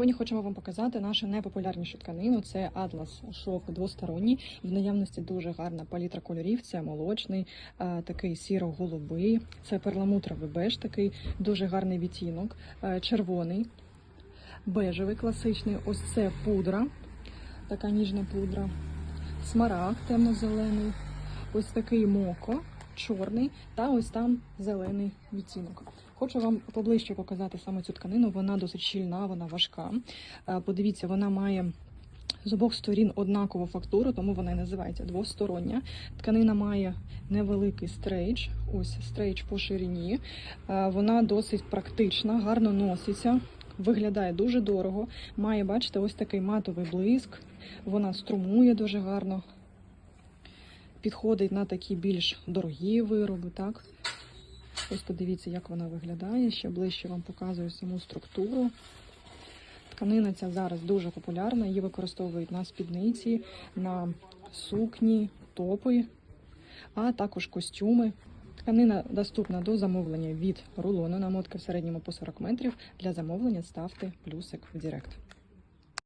Сьогодні хочемо вам показати нашу найпопулярнішу тканину. Це атлас шовк двосторонній. В наявності дуже гарна палітра кольорів. Це молочний, е, такий сіро-голубий, це перламутровий беж, такий дуже гарний відтінок, е, червоний, бежевий класичний. Ось це пудра, така ніжна пудра, смарагд темно-зелений, ось такий моко, чорний та ось там зелений відтінок. Хочу вам поближче показати саме цю тканину. Вона досить щільна, вона важка. Е, Подивіться, вона має з обох сторін однакову фактуру, тому вона і називається двостороння. Тканина має невеликий стрейч, ось стрейч по ширині. Е, Вона досить практична, гарно носиться. Виглядає дуже дорого. Має, бачите, ось такий матовий блиск. Вона струмує дуже гарно. Підходить на такі більш дорогі вироби, так? Ось подивіться, як вона виглядає. Ще ближче вам показую саму структуру. Тканина ця зараз дуже популярна. Її використовують на спідниці, на сукні, топи, а також костюми. Тканина доступна до замовлення від рулону намотки в середньому по 40 метрів. Для замовлення ставте плюсик в Директ.